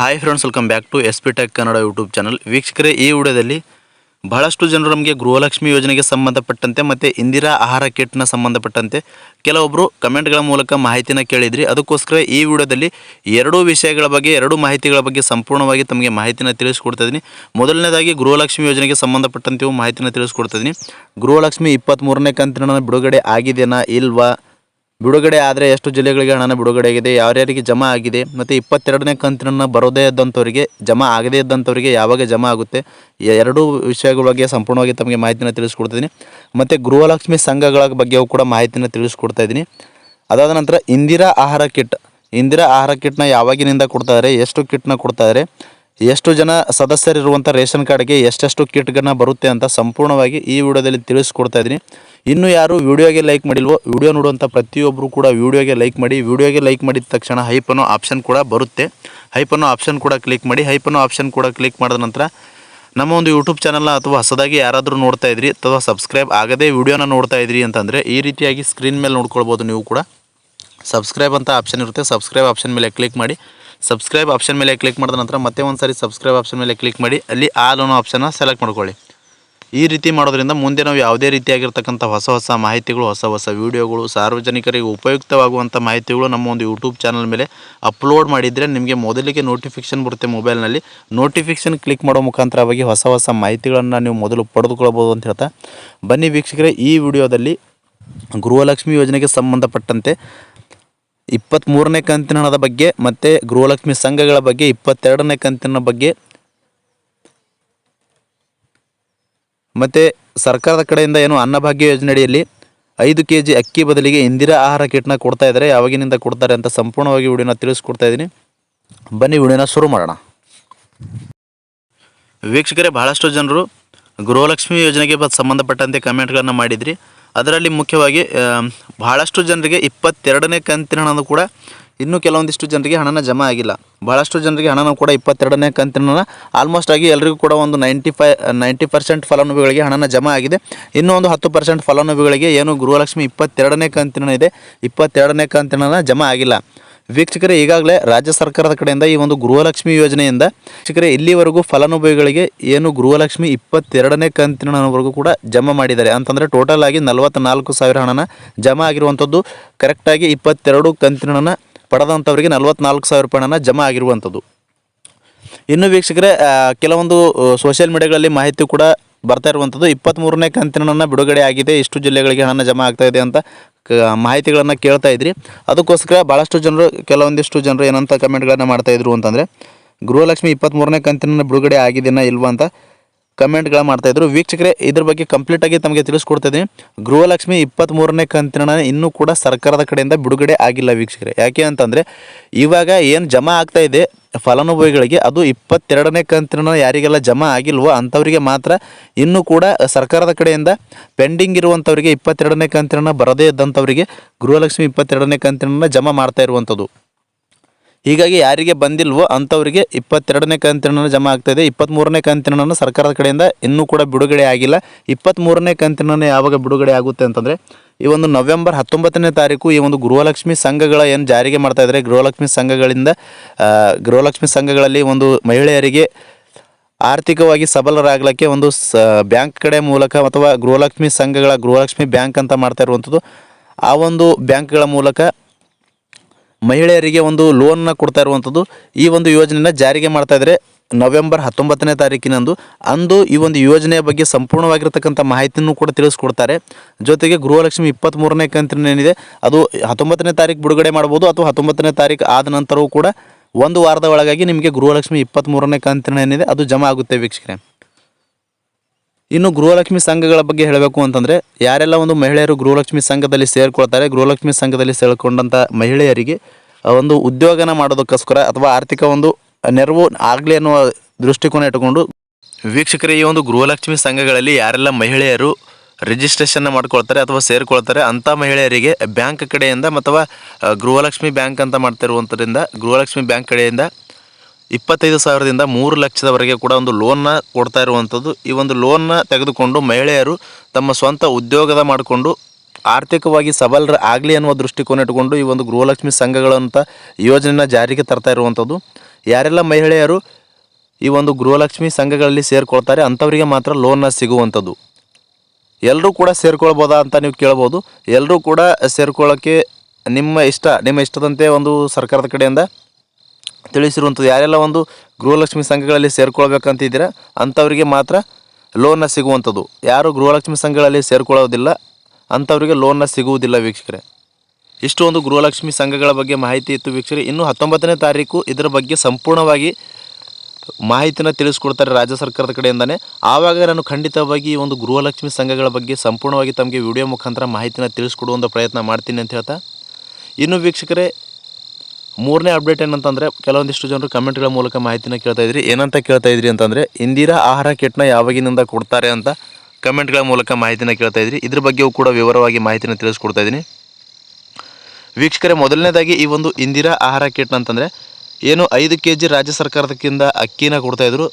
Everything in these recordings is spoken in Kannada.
Hi friends welcome back to S P tech Kannada YouTube channel ವೀಕ್ಷಕರೇ, ಈ ವಿಡಿಯೋದಲ್ಲಿ ಬಹಳಷ್ಟು ಜನರು ನಮಗೆ ಗೃಹಲಕ್ಷ್ಮಿ ಯೋಜನೆಗೆ ಸಂಬಂಧಪಟ್ಟಂತೆ ಮತ್ತು ಇಂದಿರಾ ಆಹಾರ ಕಿಟ್ನ ಸಂಬಂಧಪಟ್ಟಂತೆ ಕೆಲವೊಬ್ಬರು ಕಮೆಂಟ್ಗಳ ಮೂಲಕ ಮಾಹಿತಿನ ಕೇಳಿದ್ರಿ. ಅದಕ್ಕೋಸ್ಕರ ಈ ವಿಡಿಯೋದಲ್ಲಿ ಎರಡೂ ವಿಷಯಗಳ ಬಗ್ಗೆ, ಎರಡು ಮಾಹಿತಿಗಳ ಬಗ್ಗೆ ಸಂಪೂರ್ಣವಾಗಿ ತಮಗೆ ಮಾಹಿತಿನ ತಿಳಿಸ್ಕೊಡ್ತಾ ಇದ್ದೀನಿ. ಮೊದಲನೇದಾಗಿ ಗೃಹಲಕ್ಷ್ಮಿ ಯೋಜನೆಗೆ ಸಂಬಂಧಪಟ್ಟಂತೆಯೂ ಮಾಹಿತಿನ ತಿಳಿಸ್ಕೊಡ್ತಾ ಇದ್ದೀನಿ. ಗೃಹಲಕ್ಷ್ಮಿ ಇಪ್ಪತ್ತ್ಮೂರನೇ ಕಂತಿನ ಬಿಡುಗಡೆ ಆಗಿದೆಯಾ ಇಲ್ವಾ? ಬಿಡುಗಡೆ ಆದರೆ ಎಷ್ಟು ಜಿಲ್ಲೆಗಳಿಗೆ ಹಣನ ಬಿಡುಗಡೆ ಆಗಿದೆ ಯಾರ್ಯಾರಿಗೆ ಜಮಾ ಆಗಿದೆ, ಮತ್ತು ಇಪ್ಪತ್ತೆರಡನೇ ಕಂತಿನ ಬರೋದೇ ಇದ್ದಂಥವರಿಗೆ ಜಮಾ ಆಗದೇ ಇದ್ದಂಥವರಿಗೆ ಯಾವಾಗ ಜಮಾ ಆಗುತ್ತೆ ಎರಡೂ ವಿಷಯಗಳ ಬಗ್ಗೆ ಸಂಪೂರ್ಣವಾಗಿ ತಮಗೆ ಮಾಹಿತಿನ ತಿಳಿಸ್ಕೊಡ್ತಿದ್ದೀನಿ. ಮತ್ತು ಗೃಹಲಕ್ಷ್ಮಿ ಸಂಘಗಳ ಬಗ್ಗೆಯೂ ಕೂಡ ಮಾಹಿತಿನ ತಿಳಿಸ್ಕೊಡ್ತಾ ಇದ್ದೀನಿ. ಅದಾದ ನಂತರ ಇಂದಿರಾ ಆಹಾರ ಕಿಟ್, ಇಂದಿರಾ ಆಹಾರ ಕಿಟ್ನ ಯಾವಾಗಿನಿಂದ ಕೊಡ್ತಾಯಿದ್ದಾರೆ ಎಷ್ಟು ಕಿಟ್ನ ಕೊಡ್ತಾರೆ ಎಷ್ಟು ಜನ ಸದಸ್ಯರಿರುವಂಥ ರೇಷನ್ ಕಾರ್ಡ್ಗೆ ಎಷ್ಟೆಷ್ಟು ಕಿಟ್ಗಳನ್ನ ಬರುತ್ತೆ ಅಂತ ಸಂಪೂರ್ಣವಾಗಿ ಈ ವಿಡಿಯೋದಲ್ಲಿ ತಿಳಿಸ್ಕೊಡ್ತಾ ಇದ್ದೀನಿ. ಇನ್ನು ಯಾರು ವಿಡಿಯೋಗೆ ಲೈಕ್ ಮಾಡಿಲ್ವೋ, ವಿಡಿಯೋ ನೋಡುವಂಥ ಪ್ರತಿಯೊಬ್ಬರು ಕೂಡ ವಿಡಿಯೋಗೆ ಲೈಕ್ ಮಾಡಿ, ವಿಡಿಯೋಗೆ ಲೈಕ್ ಮಾಡಿದ ತಕ್ಷಣ ಹೈಪ್ ಆಪ್ಷನ್ ಕೂಡ ಬರುತ್ತೆ. ಹೈಪ್ ಆಪ್ಷನ್ ಕೂಡ ಕ್ಲಿಕ್ ಮಾಡಿ, ಹೈಪ್ ಆಪ್ಷನ್ ಕೂಡ ಕ್ಲಿಕ್ ಮಾಡಿದ ನಂತರ ನಮ್ಮ ಒಂದು ಯೂಟ್ಯೂಬ್ ಚಾನಲ್ನ ಅಥವಾ ಹೊಸದಾಗಿ ಯಾರಾದರೂ ನೋಡ್ತಾ ಇದ್ರಿ ಅಥವಾ ಸಬ್ಸ್ಕ್ರೈಬ್ ಆಗದೇ ವಿಡಿಯೋನ ನೋಡ್ತಾ ಇದ್ರಿ ಅಂತಂದರೆ ಈ ರೀತಿಯಾಗಿ ಸ್ಕ್ರೀನ್ ಮೇಲೆ ನೋಡ್ಕೊಳ್ಬೋದು ನೀವು ಕೂಡ. ಸಬ್ಸ್ಕ್ರೈಬ್ ಅಂತ ಆಪ್ಷನ್ ಇರುತ್ತೆ. ಸಬ್ಸ್ಕ್ರೈಬ್ ಆಪ್ಷನ್ ಮೇಲೆ ಕ್ಲಿಕ್ ಮಾಡಿ ಸಬ್ಸ್ಕ್ರೈಬ್ ಆಪ್ಷನ್ ಮೇಲೆ ಕ್ಲಿಕ್ ಮಾಡಿದ ನಂತರ ಮತ್ತೆ ಒಂದು ಸಾರಿ ಸಬ್ಸ್ಕ್ರೈಬ್ ಆಪ್ಷನ್ ಮೇಲೆ ಕ್ಲಿಕ್ ಮಾಡಿ, ಅಲ್ಲಿ ಆಲ್ ಅನ್ನೋ ಆಪ್ಷನ್ನ ಸೆಲೆಕ್ಟ್ ಮಾಡ್ಕೊಳ್ಳಿ. ಈ ರೀತಿ ಮಾಡೋದ್ರಿಂದ ಮುಂದೆ ನಾವು ಯಾವುದೇ ರೀತಿಯಾಗಿರ್ತಕ್ಕಂಥ ಹೊಸ ಹೊಸ ಮಾಹಿತಿಗಳು, ಹೊಸ ಹೊಸ ವೀಡಿಯೋಗಳು ಸಾರ್ವಜನಿಕರಿಗೆ ಉಪಯುಕ್ತವಾಗುವಂಥ ಮಾಹಿತಿಗಳು ನಮ್ಮ ಒಂದು ಯೂಟ್ಯೂಬ್ ಚಾನಲ್ ಮೇಲೆ ಅಪ್ಲೋಡ್ ಮಾಡಿದರೆ ನಿಮಗೆ ಮೊದಲಿಗೆ ನೋಟಿಫಿಕೇಷನ್ ಬರುತ್ತೆ ಮೊಬೈಲ್ನಲ್ಲಿ ನೋಟಿಫಿಕೇಷನ್ ಕ್ಲಿಕ್ ಮಾಡೋ ಮುಖಾಂತರವಾಗಿ ಹೊಸ ಹೊಸ ಮಾಹಿತಿಗಳನ್ನು ನೀವು ಮೊದಲು ಪಡೆದುಕೊಳ್ಬೋದು ಅಂತ ಹೇಳ್ತಾ. ಬನ್ನಿ ವೀಕ್ಷಕರೇ, ಈ ವಿಡಿಯೋದಲ್ಲಿ ಗೃಹಲಕ್ಷ್ಮಿ ಯೋಜನೆಗೆ ಸಂಬಂಧಪಟ್ಟಂತೆ ಇಪ್ಪತ್ತ್ಮೂರನೇ ಕಂತಿನ ಹಣದ ಬಗ್ಗೆ ಮತ್ತು ಗೃಹಲಕ್ಷ್ಮಿ ಸಂಘಗಳ ಬಗ್ಗೆ ಇಪ್ಪತ್ತೆರಡನೇ ಕಂತಿನ ಬಗ್ಗೆ ಮತ್ತು ಸರ್ಕಾರದ ಕಡೆಯಿಂದ ಏನು ಅನ್ನಭಾಗ್ಯ ಯೋಜನೆ ಅಡಿಯಲ್ಲಿ ಐದು ಕೆ ಜಿ ಅಕ್ಕಿ ಬದಲಿಗೆ ಇಂದಿರಾ ಆಹಾರ ಕಿಟ್ನ ಕೊಡ್ತಾ ಇದ್ದಾರೆ. ಯಾವಾಗಿನಿಂದ ಕೊಡ್ತಾರೆ ಅಂತ ಸಂಪೂರ್ಣವಾಗಿ ವಿಡಿಯೋನ ತಿಳಿಸ್ಕೊಡ್ತಾ ಇದ್ದೀನಿ. ಬನ್ನಿ ವಿಡಿಯೋನ ಶುರು ಮಾಡೋಣ. ವೀಕ್ಷಕರೇ, ಬಹಳಷ್ಟು ಜನರು ಗೃಹಲಕ್ಷ್ಮಿ ಯೋಜನೆಗೆ ಸಂಬಂಧಪಟ್ಟಂತೆ ಕಮೆಂಟ್ಗಳನ್ನು ಮಾಡಿದ್ರಿ. ಅದರಲ್ಲಿ ಮುಖ್ಯವಾಗಿ ಬಹಳಷ್ಟು ಜನರಿಗೆ ಇಪ್ಪತ್ತೆರಡನೇ ಕಂತಿನ ಹಣನೂ ಕೂಡ ಇನ್ನೂ ಕೆಲವೊಂದಿಷ್ಟು ಜನರಿಗೆ ಹಣನ ಜಮಾ ಆಗಿಲ್ಲ. ಬಹಳಷ್ಟು ಜನರಿಗೆ ಹಣನೂ ಕೂಡ ಇಪ್ಪತ್ತೆರಡನೇ ಕಂತಿನ ಆಲ್ಮೋಸ್ಟ್ ಆಗಿ ಎಲ್ಲರಿಗೂ ಕೂಡ ಒಂದು ನೈಂಟಿ ಫೈ, ನೈಂಟಿ ಪರ್ಸೆಂಟ್ ಫಲಾನುಭವಿಗಳಿಗೆ ಹಣನ ಜಮಾ ಆಗಿದೆ. ಇನ್ನೂ ಒಂದು ಹತ್ತು ಪರ್ಸೆಂಟ್ ಫಲಾನುಭವಿಗಳಿಗೆ ಏನು ಗೃಹಲಕ್ಷ್ಮಿ ಇಪ್ಪತ್ತೆರಡನೇ ಕಂತಿನ ಇದೆ, ಇಪ್ಪತ್ತೆರಡನೇ ಕಂತಿನ ಜಮಾ ಆಗಿಲ್ಲ. ವೀಕ್ಷಕರೇ, ಈಗಾಗಲೇ ರಾಜ್ಯ ಸರ್ಕಾರದ ಕಡೆಯಿಂದ ಈ ಒಂದು ಗೃಹಲಕ್ಷ್ಮಿ ಯೋಜನೆಯಿಂದ ವೀಕ್ಷಕರೇ, ಇಲ್ಲಿವರೆಗೂ ಫಲಾನುಭವಿಗಳಿಗೆ ಏನು ಗೃಹಲಕ್ಷ್ಮಿ ಇಪ್ಪತ್ತೆರಡನೇ ಕಂತಿನವರೆಗೂ ಕೂಡ ಜಮಾ ಮಾಡಿದ್ದಾರೆ. ಅಂತಂದರೆ ಟೋಟಲ್ ಆಗಿ ನಲವತ್ತ್ನಾಲ್ಕು ಸಾವಿರ ಹಣನ ಜಮಾ ಆಗಿರುವಂಥದ್ದು. ಕರೆಕ್ಟಾಗಿ ಇಪ್ಪತ್ತೆರಡು ಕಂತಿನ ಪಡೆದಂಥವರಿಗೆ ನಲವತ್ತ್ನಾಲ್ಕು ಸಾವಿರ ರೂಪಾಯಿ ಹಣನ ಜಮಾ ಆಗಿರುವಂಥದ್ದು. ಇನ್ನು ವೀಕ್ಷಕರೇ ಕೆಲವೊಂದು ಸೋಷಿಯಲ್ ಮೀಡಿಯಾಗಳಲ್ಲಿ ಮಾಹಿತಿ ಕೂಡ ಬರ್ತಾ ಇರುವಂಥದ್ದು ಇಪ್ಪತ್ತ್ಮೂರನೇ ಕಂತಿನ ಬಿಡುಗಡೆ ಆಗಿದೆ. ಇಷ್ಟು ಜಿಲ್ಲೆಗಳಿಗೆ ಹಣ ಜಮಾ ಆಗ್ತಾ ಇದೆ ಅಂತ ಮಾಹಿತಿಗಳನ್ನು ಕೇಳ್ತಾ ಇದ್ರಿ. ಅದಕ್ಕೋಸ್ಕರ ಭಾಳಷ್ಟು ಜನರು, ಕೆಲವೊಂದಿಷ್ಟು ಜನರು ಏನಂತ ಕಮೆಂಟ್ಗಳನ್ನು ಮಾಡ್ತಾಯಿದ್ರು ಅಂತಂದರೆ, ಗೃಹಲಕ್ಷ್ಮಿ ಇಪ್ಪತ್ತ್ಮೂರನೇ ಕಂತಿನ ಬಿಡುಗಡೆ ಆಗಿದೆಯಾ ಇಲ್ವಾ ಅಂತ ಕಮೆಂಟ್ಗಳು ಮಾಡ್ತಾಯಿದ್ರು ವೀಕ್ಷಕರೇ, ಇದ್ರ ಬಗ್ಗೆ ಕಂಪ್ಲೀಟಾಗಿ ತಮಗೆ ತಿಳಿಸ್ಕೊಡ್ತಿದ್ದೀನಿ ಗೃಹಲಕ್ಷ್ಮಿ ಇಪ್ಪತ್ತ್ಮೂರನೇ ಕಂತಿನ ಇನ್ನೂ ಕೂಡ ಸರ್ಕಾರದ ಕಡೆಯಿಂದ ಬಿಡುಗಡೆ ಆಗಿಲ್ಲ ವೀಕ್ಷಕರೇ. ಯಾಕೆ ಅಂತಂದರೆ, ಇವಾಗ ಏನು ಜಮಾ ಆಗ್ತಾ ಇದೆ ಫಲಾನುಭವಿಗಳಿಗೆ, ಅದು ಇಪ್ಪತ್ತೆರಡನೇ ಕಂತಿನ ಯಾರಿಗೆಲ್ಲ ಜಮಾ ಆಗಿಲ್ವೋ ಅಂಥವರಿಗೆ ಮಾತ್ರ ಇನ್ನೂ ಕೂಡ ಸರ್ಕಾರದ ಕಡೆಯಿಂದ ಪೆಂಡಿಂಗ್ ಇರುವಂಥವರಿಗೆ ಇಪ್ಪತ್ತೆರಡನೇ ಕಂತಿನ ಬರದೇ ಇದ್ದಂಥವರಿಗೆ ಗೃಹಲಕ್ಷ್ಮಿ ಇಪ್ಪತ್ತೆರಡನೇ ಕಂತಿನ ಜಮಾ ಮಾಡ್ತಾ ಇರುವಂಥದ್ದು. ಹೀಗಾಗಿ ಯಾರಿಗೆ ಬಂದಿಲ್ವೋ ಅಂಥವರಿಗೆ ಇಪ್ಪತ್ತೆರಡನೇ ಕಂತಿನ ಜಮಾ ಆಗ್ತಾಯಿದೆ ಇಪ್ಪತ್ತ್ಮೂರನೇ ಕಂತಿನ ಸರ್ಕಾರದ ಕಡೆಯಿಂದ ಇನ್ನೂ ಕೂಡ ಬಿಡುಗಡೆ ಆಗಿಲ್ಲ. ಇಪ್ಪತ್ತ್ಮೂರನೇ ಕಂತಿನ ಯಾವಾಗ ಬಿಡುಗಡೆ ಆಗುತ್ತೆ ಅಂತಂದರೆ, ಈ ಒಂದು ನವೆಂಬರ್ ಹತ್ತೊಂಬತ್ತನೇ ತಾರೀಕು ಈ ಒಂದು ಗೃಹಲಕ್ಷ್ಮಿ ಸಂಘಗಳ ಏನು ಜಾರಿಗೆ ಮಾಡ್ತಾ ಇದ್ದಾರೆ ಗೃಹಲಕ್ಷ್ಮಿ ಸಂಘಗಳಿಂದ ಗೃಹಲಕ್ಷ್ಮಿ ಸಂಘಗಳಲ್ಲಿ ಒಂದು ಮಹಿಳೆಯರಿಗೆ ಆರ್ಥಿಕವಾಗಿ ಸಬಲರಾಗಲಿಕ್ಕೆ ಒಂದು ಸ, ಬ್ಯಾಂಕ್ ಕಡೆ ಮೂಲಕ ಅಥವಾ ಗೃಹಲಕ್ಷ್ಮಿ ಸಂಘಗಳ ಗೃಹಲಕ್ಷ್ಮಿ ಬ್ಯಾಂಕ್ ಅಂತ ಮಾಡ್ತಾ ಇರುವಂಥದ್ದು ಆ ಒಂದು ಬ್ಯಾಂಕ್ಗಳ ಮೂಲಕ ಮಹಿಳೆಯರಿಗೆ ಒಂದು ಲೋನ್ನ ಕೊಡ್ತಾ ಇರುವಂಥದ್ದು ಈ ಒಂದು ಯೋಜನೆನ ಜಾರಿಗೆ ಮಾಡ್ತಾ ಇದ್ದಾರೆ ನವೆಂಬರ್ ಹತ್ತೊಂಬತ್ತನೇ ತಾರೀಕಿನಂದು ಅಂದು ಈ ಒಂದು ಯೋಜನೆಯ ಬಗ್ಗೆ ಸಂಪೂರ್ಣವಾಗಿರ್ತಕ್ಕಂಥ ಮಾಹಿತಿಯನ್ನು ಕೂಡ ತಿಳಿಸ್ಕೊಡ್ತಾರೆ. ಜೊತೆಗೆ ಗೃಹಲಕ್ಷ್ಮಿ ಇಪ್ಪತ್ತ್ಮೂರನೇ ಕಂತಿನ ಏನಿದೆ, ಅದು ಹತ್ತೊಂಬತ್ತನೇ ತಾರೀಕು ಬಿಡುಗಡೆ ಮಾಡ್ಬೋದು ಅಥವಾ ಹತ್ತೊಂಬತ್ತನೇ ತಾರೀಕು ಆದ ನಂತರವೂ ಕೂಡ ಒಂದು ವಾರದ ಒಳಗಾಗಿ ನಿಮಗೆ ಗೃಹಲಕ್ಷ್ಮಿ ಇಪ್ಪತ್ತ್ಮೂರನೇ ಕಂತಿನ ಏನಿದೆ, ಅದು ಜಮಾ ಆಗುತ್ತೆ ವೀಕ್ಷಕರೇ. ಇನ್ನು ಗೃಹಲಕ್ಷ್ಮಿ ಸಂಘಗಳ ಬಗ್ಗೆ ಹೇಳಬೇಕು ಅಂತಂದರೆ ಯಾರೆಲ್ಲ ಒಂದು ಮಹಿಳೆಯರು ಗೃಹಲಕ್ಷ್ಮಿ ಸಂಘದಲ್ಲಿ ಸೇರಿಕೊಳ್ತಾರೆ, ಗೃಹಲಕ್ಷ್ಮಿ ಸಂಘದಲ್ಲಿ ಸೇರಿಕೊಂಡಂಥ ಮಹಿಳೆಯರಿಗೆ ಒಂದು ಉದ್ಯೋಗನ ಮಾಡೋದಕ್ಕೋಸ್ಕರ ಅಥವಾ ಆರ್ಥಿಕ ಒಂದು ನೆರವು ಆಗಲಿ ಅನ್ನುವ ದೃಷ್ಟಿಕೋನ ಇಟ್ಟುಕೊಂಡು ವೀಕ್ಷಕರೇ, ಈ ಒಂದು ಗೃಹಲಕ್ಷ್ಮಿ ಸಂಘಗಳಲ್ಲಿ ಯಾರೆಲ್ಲ ಮಹಿಳೆಯರು ರಿಜಿಸ್ಟ್ರೇಷನ್ನ ಮಾಡ್ಕೊಳ್ತಾರೆ ಅಥವಾ ಸೇರಿಕೊಳ್ತಾರೆ, ಅಂಥ ಮಹಿಳೆಯರಿಗೆ ಬ್ಯಾಂಕ್ ಕಡೆಯಿಂದ ಅಥವಾ ಗೃಹಲಕ್ಷ್ಮಿ ಬ್ಯಾಂಕ್ ಅಂತ ಮಾಡ್ತಿರುವಂಥದ್ರಿಂದ, ಗೃಹಲಕ್ಷ್ಮಿ ಬ್ಯಾಂಕ್ ಕಡೆಯಿಂದ ಇಪ್ಪತ್ತೈದು ಸಾವಿರದಿಂದ ಮೂರು ಲಕ್ಷದವರೆಗೆ ಕೂಡ ಒಂದು ಲೋನ್ನ ಕೊಡ್ತಾ ಇರುವಂಥದ್ದು. ಈ ಒಂದು ಲೋನ್ನ ತೆಗೆದುಕೊಂಡು ಮಹಿಳೆಯರು ತಮ್ಮ ಸ್ವಂತ ಉದ್ಯೋಗದ ಮಾಡಿಕೊಂಡು ಆರ್ಥಿಕವಾಗಿ ಸಬಲರ ಆಗಲಿ ಅನ್ನುವ ದೃಷ್ಟಿಕೋನ ಇಟ್ಕೊಂಡು ಈ ಒಂದು ಗೃಹಲಕ್ಷ್ಮಿ ಸಂಘಗಳಂಥ ಯೋಜನೆನ ಜಾರಿಗೆ ತರ್ತಾ ಇರುವಂಥದ್ದು. ಯಾರೆಲ್ಲ ಮಹಿಳೆಯರು ಈ ಒಂದು ಗೃಹಲಕ್ಷ್ಮಿ ಸಂಘಗಳಲ್ಲಿ ಸೇರಿಕೊಳ್ತಾರೆ ಅಂಥವರಿಗೆ ಮಾತ್ರ ಲೋನ್ನ ಸಿಗುವಂಥದ್ದು. ಎಲ್ಲರೂ ಕೂಡ ಸೇರ್ಕೊಳ್ಬೋದಾ ಅಂತ ನೀವು ಕೇಳ್ಬೋದು. ಎಲ್ಲರೂ ಕೂಡ ಸೇರ್ಕೊಳ್ಳೋಕ್ಕೆ ನಿಮ್ಮ ಇಷ್ಟ, ನಿಮ್ಮ ಇಷ್ಟದಂತೆ ಒಂದು ಸರ್ಕಾರದ ಕಡೆಯಿಂದ ತಿಳಿಸಿರುವಂಥದ್ದು ಯಾರೆಲ್ಲ ಒಂದು ಗೃಹಲಕ್ಷ್ಮಿ ಸಂಘಗಳಲ್ಲಿ ಸೇರ್ಕೊಳ್ಬೇಕಂತಿದ್ದೀರಾ, ಅಂಥವರಿಗೆ ಮಾತ್ರ ಲೋನ್ನ ಸಿಗುವಂಥದ್ದು. ಯಾರು ಗೃಹಲಕ್ಷ್ಮಿ ಸಂಘಗಳಲ್ಲಿ ಸೇರ್ಕೊಳ್ಳೋದಿಲ್ಲ, ಅಂಥವರಿಗೆ ಲೋನ್ನ ಸಿಗುವುದಿಲ್ಲ ವೀಕ್ಷಕರೇ. ಇಷ್ಟು ಒಂದು ಗೃಹಲಕ್ಷ್ಮಿ ಸಂಘಗಳ ಬಗ್ಗೆ ಮಾಹಿತಿ ಇತ್ತು ವೀಕ್ಷಕರೇ. ಇನ್ನು ಹತ್ತೊಂಬತ್ತನೇ ತಾರೀಕು ಇದರ ಬಗ್ಗೆ ಸಂಪೂರ್ಣವಾಗಿ ಮಾಹಿತಿನ ತಿಳಿಸ್ಕೊಡ್ತಾರೆ ರಾಜ್ಯ ಸರ್ಕಾರದ ಕಡೆಯಿಂದನೇ. ಆವಾಗ ನಾನು ಖಂಡಿತವಾಗಿ ಒಂದು ಗೃಹಲಕ್ಷ್ಮಿ ಸಂಘಗಳ ಬಗ್ಗೆ ಸಂಪೂರ್ಣವಾಗಿ ತಮಗೆ ವಿಡಿಯೋ ಮುಖಾಂತರ ಮಾಹಿತಿನ ತಿಳಿಸ್ಕೊಡುವಂಥ ಪ್ರಯತ್ನ ಮಾಡ್ತೀನಿ ಅಂತ ಹೇಳ್ತಾ. ಇನ್ನು ವೀಕ್ಷಕರೇ ಮೂರನೇ ಅಪ್ಡೇಟ್ ಏನಂತಂದರೆ ಕೆಲವೊಂದಿಷ್ಟು ಜನರು ಕಮೆಂಟ್ಗಳ ಮೂಲಕ ಮಾಹಿತಿನ ಕೇಳ್ತಾ ಇದ್ರಿ. ಏನಂತ ಕೇಳ್ತಾ ಇದ್ರಿ ಅಂತಂದ್ರೆ ಇಂದಿರಾ ಆಹಾರ ಕಿಟ್ನ ಯಾವಾಗಿನಿಂದ ಕೊಡ್ತಾರೆ ಅಂತ ಕಮೆಂಟ್ಗಳ ಮೂಲಕ ಮಾಹಿತಿನ ಕೇಳ್ತಾ ಇದ್ರಿ. ಇದ್ರ ಬಗ್ಗೆಯೂ ಕೂಡ ವಿವರವಾಗಿ ಮಾಹಿತಿನ ತಿಳಿಸ್ಕೊಡ್ತಾ ಇದ್ದೀನಿ. ವೀಕ್ಷಕರೇ, ಮೊದಲನೇದಾಗಿ ಈ ಒಂದು ಇಂದಿರಾ ಆಹಾರ ಕಿಟ್ ಅಂತಂದ್ರೆ ಏನು ಐದು ಕೆ ಜಿ ರಾಜ್ಯ ಸರ್ಕಾರದಕ್ಕಿಂತ ಅಕ್ಕಿನ ಕೊಡ್ತಾಯಿದ್ರು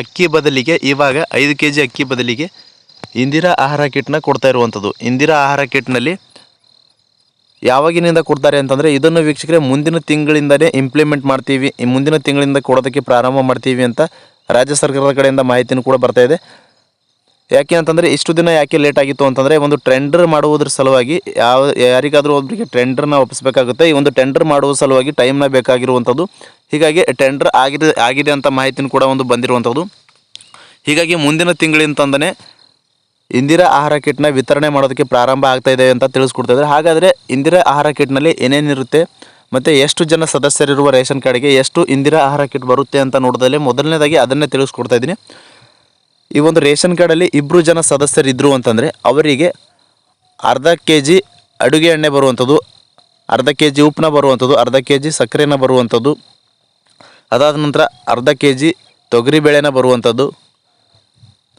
ಅಕ್ಕಿ ಬದಲಿಗೆ ಇವಾಗ ಐದು ಕೆ ಜಿ ಅಕ್ಕಿ ಬದಲಿಗೆ ಇಂದಿರಾ ಆಹಾರ ಕಿಟ್ನ ಕೊಡ್ತಾ ಇರುವಂಥದ್ದು ಇಂದಿರಾ ಆಹಾರ ಕಿಟ್ನಲ್ಲಿ ಯಾವಾಗಿನಿಂದ ಕೊಡ್ತಾರೆ ಅಂತಂದರೆ ಇದನ್ನು ವೀಕ್ಷಕರೇ ಮುಂದಿನ ತಿಂಗಳಿಂದಲೇ ಇಂಪ್ಲಿಮೆಂಟ್ ಮಾಡ್ತೀವಿ. ಈ ಮುಂದಿನ ತಿಂಗಳಿಂದ ಕೊಡೋದಕ್ಕೆ ಪ್ರಾರಂಭ ಮಾಡ್ತೀವಿ ಅಂತ ರಾಜ್ಯ ಸರ್ಕಾರದ ಕಡೆಯಿಂದ ಮಾಹಿತಿನೂ ಕೂಡ ಬರ್ತಾ ಇದೆ. ಯಾಕೆ ಅಂತಂದರೆ ಇಷ್ಟು ದಿನ ಯಾಕೆ ಲೇಟ್ ಆಗಿತ್ತು ಅಂತಂದರೆ ಒಂದು ಟೆಂಡರ್ ಮಾಡುವುದ್ರ ಸಲುವಾಗಿ ಯಾವ ಯಾರಿಗಾದರೂ ಒಬ್ಬರಿಗೆ ಟೆಂಡರ್ನ ಒಪ್ಪಿಸಬೇಕಾಗುತ್ತೆ. ಈ ಒಂದು ಟೆಂಡರ್ ಮಾಡುವ ಸಲುವಾಗಿ ಟೈಮ್ನ ಬೇಕಾಗಿರುವಂಥದ್ದು. ಹೀಗಾಗಿ ಟೆಂಡರ್ ಆಗಿದೆ ಆಗಿದೆ ಅಂತ ಮಾಹಿತಿನೂ ಕೂಡ ಒಂದು ಬಂದಿರುವಂಥದ್ದು. ಹೀಗಾಗಿ ಮುಂದಿನ ತಿಂಗಳಿಂತಂದನೇ ಇಂದಿರಾ ಆಹಾರ ಕಿಟ್ನ ವಿತರಣೆ ಮಾಡೋದಕ್ಕೆ ಪ್ರಾರಂಭ ಆಗ್ತಾ ಇದೆ ಅಂತ ತಿಳಿಸ್ಕೊಡ್ತಾ ಇದ್ದಾರೆ. ಹಾಗಾದರೆ ಇಂದಿರಾ ಆಹಾರ ಕಿಟ್ನಲ್ಲಿ ಏನೇನಿರುತ್ತೆ ಮತ್ತು ಎಷ್ಟು ಜನ ಸದಸ್ಯರಿರುವ ರೇಷನ್ ಕಾರ್ಡ್ಗೆ ಎಷ್ಟು ಇಂದಿರಾ ಆಹಾರ ಕಿಟ್ ಬರುತ್ತೆ ಅಂತ ನೋಡಿದಲ್ಲಿ ಮೊದಲನೇದಾಗಿ ಅದನ್ನೇ ತಿಳಿಸ್ಕೊಡ್ತಾ ಇದ್ದೀನಿ. ಈ ಒಂದು ರೇಷನ್ ಕಾರ್ಡಲ್ಲಿ ಇಬ್ಬರು ಜನ ಸದಸ್ಯರಿದ್ದರು ಅಂತಂದರೆ ಅವರಿಗೆ ಅರ್ಧ ಕೆ ಜಿ ಅಡುಗೆ ಎಣ್ಣೆ ಬರುವಂಥದ್ದು, ಅರ್ಧ ಕೆ ಜಿ ಉಪ್ಪನ್ನ ಬರುವಂಥದ್ದು, ಅರ್ಧ ಕೆ ಜಿ ಸಕ್ಕರೆನ ಬರುವಂಥದ್ದು, ಅದಾದ ನಂತರ ಅರ್ಧ ಕೆ ಜಿ ತೊಗರಿಬೇಳೆನ ಬರುವಂಥದ್ದು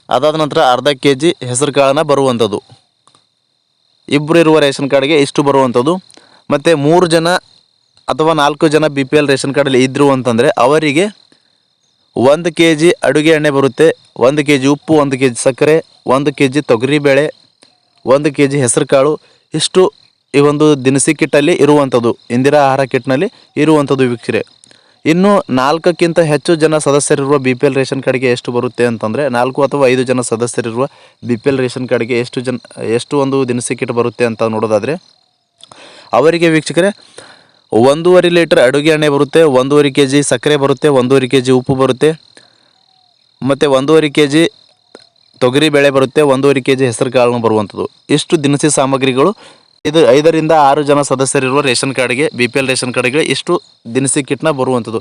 ಅದಾದ ನಂತರ ಅರ್ಧ ಕೆ ಜಿ ಹೆಸರು ಕಾಳನ್ನ ಬರುವಂಥದ್ದು. ಇಬ್ಬರು ಇರುವ ರೇಷನ್ ಕಾರ್ಡ್ಗೆ ಇಷ್ಟು ಬರುವಂಥದ್ದು. ಮತ್ತು ಮೂರು ಜನ ಅಥವಾ ನಾಲ್ಕು ಜನ ಬಿ ಪಿ ಎಲ್ ರೇಷನ್ ಕಾರ್ಡಲ್ಲಿ ಇದ್ದರು ಅಂತಂದರೆ ಅವರಿಗೆ ಒಂದು ಕೆ ಜಿ ಅಡುಗೆ ಎಣ್ಣೆ ಬರುತ್ತೆ, ಒಂದು ಕೆ ಜಿ ಉಪ್ಪು, ಒಂದು ಕೆ ಜಿ ಸಕ್ಕರೆ, ಒಂದು ಕೆ ಜಿ ತೊಗರಿಬೇಳೆ ಒಂದು ಕೆ ಜಿ ಹೆಸರು ಕಾಳು, ಇಷ್ಟು ಈ ಒಂದು ದಿನಸಿ ಕಿಟ್ಟಲ್ಲಿ ಇರುವಂಥದ್ದು, ಇಂದಿರಾ ಆಹಾರ ಕಿಟ್ನಲ್ಲಿ ಇರುವಂಥದ್ದು ವೀಕ್ಷರೆ. ಇನ್ನು ನಾಲ್ಕಕ್ಕಿಂತ ಹೆಚ್ಚು ಜನ ಸದಸ್ಯರಿರುವ ಬಿ ಪಿ ಎಲ್ ರೇಷನ್ ಕಾರ್ಡ್ಗೆ ಎಷ್ಟು ಬರುತ್ತೆ ಅಂತಂದರೆ ನಾಲ್ಕು ಅಥವಾ ಐದು ಜನ ಸದಸ್ಯರಿರುವ ಬಿ ಪಿ ಎಲ್ ರೇಷನ್ ಕಾರ್ಡ್ಗೆ ಎಷ್ಟು ಜನ, ಎಷ್ಟು ಒಂದು ದಿನಸಿ ಕಿಟ್ ಬರುತ್ತೆ ಅಂತ ನೋಡೋದಾದರೆ, ಅವರಿಗೆ ವೀಕ್ಷಕರೇ, ಒಂದೂವರೆ ಲೀಟರ್ ಅಡುಗೆ ಎಣ್ಣೆ ಬರುತ್ತೆ, ಒಂದೂವರೆ ಕೆ ಜಿ ಸಕ್ಕರೆ ಬರುತ್ತೆ, ಒಂದೂವರೆ ಕೆ ಜಿ ಉಪ್ಪು ಬರುತ್ತೆ, ಮತ್ತು ಒಂದೂವರೆ ಕೆ ಜಿ ತೊಗರಿ ಬೇಳೆ ಬರುತ್ತೆ, ಒಂದೂವರೆ ಕೆ ಜಿ ಹೆಸರು ಕಾಳು ಬರುವಂಥದ್ದು. ಇಷ್ಟು ದಿನಸಿ ಸಾಮಗ್ರಿಗಳು ಇದು ಐದರಿಂದ ಆರು ಜನ ಸದಸ್ಯರಿರುವ ರೇಷನ್ ಕಾರ್ಡ್ಗೆ, ಬಿ ಪಿ ಎಲ್ ರೇಷನ್ ಕಾರ್ಡ್ಗೆ ಇಷ್ಟು ದಿನಸಿ ಕಿಟ್ನ ಬರುವಂಥದ್ದು.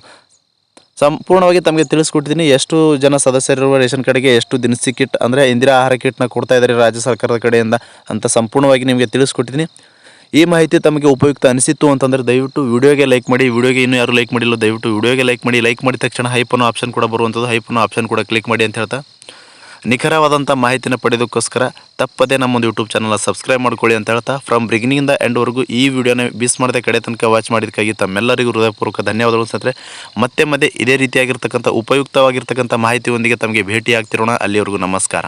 ಸಂಪೂರ್ಣವಾಗಿ ತಮಗೆ ತಿಳಿಸ್ಕೊಡ್ತೀನಿ ಎಷ್ಟು ಜನ ಸದಸ್ಯರಿರುವ ರೇಷನ್ ಕಾರ್ಡ್ಗೆ ಎಷ್ಟು ದಿನಸಿ ಕಿಟ್ ಅಂದರೆ ಇಂದಿರಾ ಆಹಾರ ಕಿಟ್ನ ಕೊಡ್ತಾ ಇದ್ದಾರೆ ರಾಜ್ಯ ಸರ್ಕಾರದ ಕಡೆಯಿಂದ ಅಂತ ಸಂಪೂರ್ಣವಾಗಿ ನಿಮಗೆ ತಿಳಿಸ್ಕೊಡ್ತೀನಿ ಈ ಮಾಹಿತಿ ತಮಗೆ ಉಪಯುಕ್ತ ಅನಿಸಿತ್ತು ಅಂತಂದರೆ ದಯವಿಟ್ಟು ವಿಡಿಯೋಗೆ ಲೈಕ್ ಮಾಡಿ, ವಿಡಿಯೋಗೆ ಇನ್ನೂ ಯಾರು ಲೈಕ್ ಮಾಡಿಲ್ಲ ದಯವಿಟ್ಟು ವಿಡಿಯೋಗೆ ಲೈಕ್ ಮಾಡಿ, ಲೈಕ್ ಮಾಡಿದ ತಕ್ಷಣ ಹೈಪ್ ಅನ್ನೋ ಆಪ್ಷನ್ ಕೂಡ ಬರುವಂಥದ್ದು, ಹೈಪ್ ಅನ್ನೋ ಆಪ್ಷನ್ ಕೂಡ ಕ್ಲಿಕ್ ಮಾಡಿ ಅಂತ ಹೇಳ್ತಾ. ನಿಖರವಾದಂಥ ಮಾಹಿತಿನ ಪಡೆಯೋದಕ್ಕೋಸ್ಕರ ತಪ್ಪದೇ ನಮ್ಮೊಂದು ಯೂಟ್ಯೂಬ್ ಚಾನಲ್ನ ಸಬ್ಸ್ಕ್ರೈಬ್ ಮಾಡ್ಕೊಳ್ಳಿ ಅಂತ ಹೇಳ್ತಾ ಫ್ರಮ್ ಬಿಗಿನಿಂಗಿಂದ ಎಂಡ್ವರೆಗೂ ಈ ವಿಡಿಯೋನ ಮಿಸ್ ಮಾಡದೆ ಕಡೆ ತನಕ ವಾಚ್ ಮಾಡಿದ್ದಕ್ಕಾಗಿ ತಮ್ಮೆಲ್ಲರಿಗೂ ಹೃದಯಪೂರ್ವಕ ಧನ್ಯವಾದಗಳು ಸ್ನೇಹಿತರೆ. ಮತ್ತೆ ಮತ್ತೆ ಇದೇ ರೀತಿಯಾಗಿರ್ತಕ್ಕಂಥ ಉಪಯುಕ್ತವಾಗಿರ್ತಕ್ಕಂಥ ಮಾಹಿತಿಯೊಂದಿಗೆ ತಮಗೆ ಭೇಟಿ ಆಗ್ತಿರೋಣ ಅಲ್ಲಿವರೆಗೂ ನಮಸ್ಕಾರ.